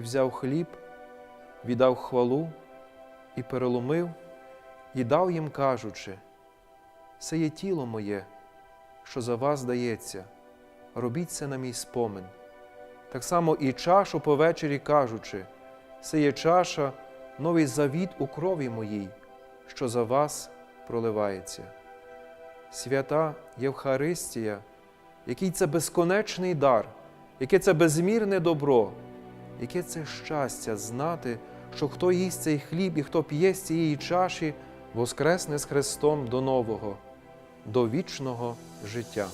взяв хліб, віддав хвалу і переломив, і дав їм, кажучи: Це є тіло моє, що за вас дається, робіть це на мій спомин. Так само і чашу по вечері кажучи, це є чаша, новий завіт у крові моїй, що за вас проливається. Свята Євхаристія, який це безконечний дар, яке це безмірне добро, яке це щастя знати, що хто їсть цей хліб і хто п'є з цієї чаші, воскресне з Христом до нового, до вічного життя.